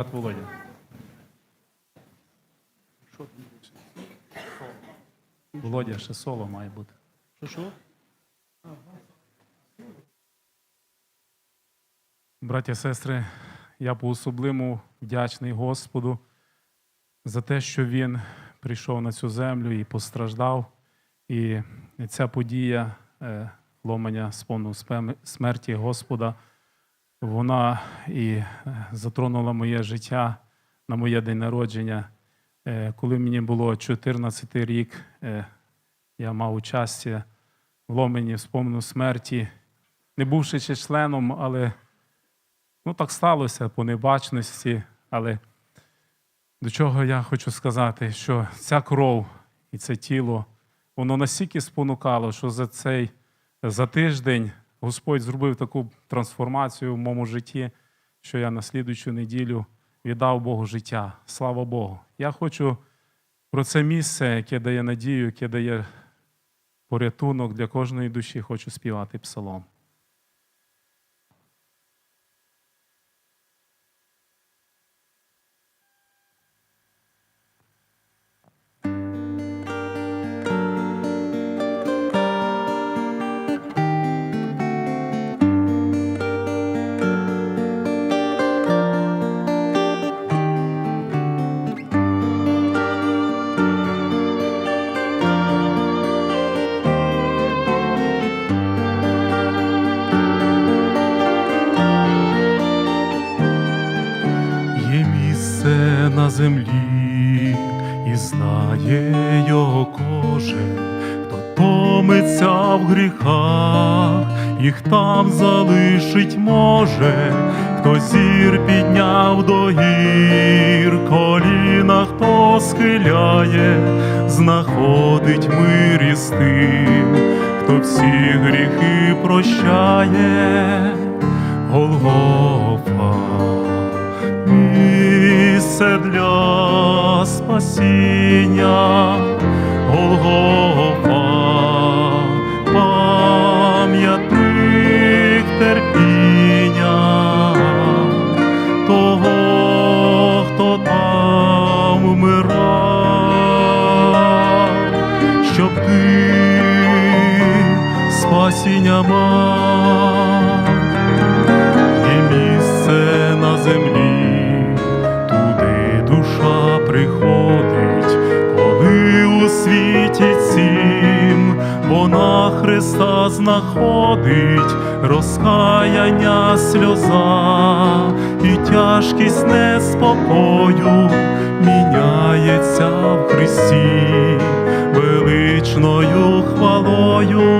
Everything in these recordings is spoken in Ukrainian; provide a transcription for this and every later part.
Брат Володя. Володя, ще соло має бути. Що що? Браті і сестри, я по-особливому вдячний Господу за те, що Він прийшов на цю землю і постраждав. І ця подія е, ломання сповну смерті Господа, вона і е, затронула моє життя на моє день народження. Е, Коли мені було 14 рік, е, я мав участя в ломанні сповну смерті, не бувши ще членом, але Ну, так сталося по небачності, але до чого я хочу сказати, що ця кров і це тіло, воно настільки спонукало, що за цей за тиждень Господь зробив таку трансформацію в моєму житті, що я на слідуючу неділю віддав Богу життя. Слава Богу. Я хочу про це місце, яке дає надію, яке дає порятунок для кожної душі, хочу співати псалом. Землі, і знає його кожен, хто томиться в гріхах, їх там залишить може, хто зір підняв до гір, коліна хто схиляє, знаходить мир із тим, хто всі гріхи прощає, Голгофа місце для спасіння, Голгофа, пам'ятник терпіння, того, хто там вмирав, щоб ти спасіння мав Знаходить, розкаяння сльоза і тяжкість неспокою міняється в Христі величною хвалою.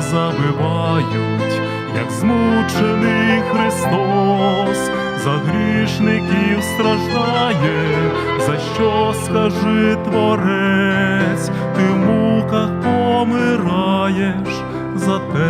Забивають, як змучений Христос, за грішників страждає, за що скажи творець, ти в муках помираєш за тебе,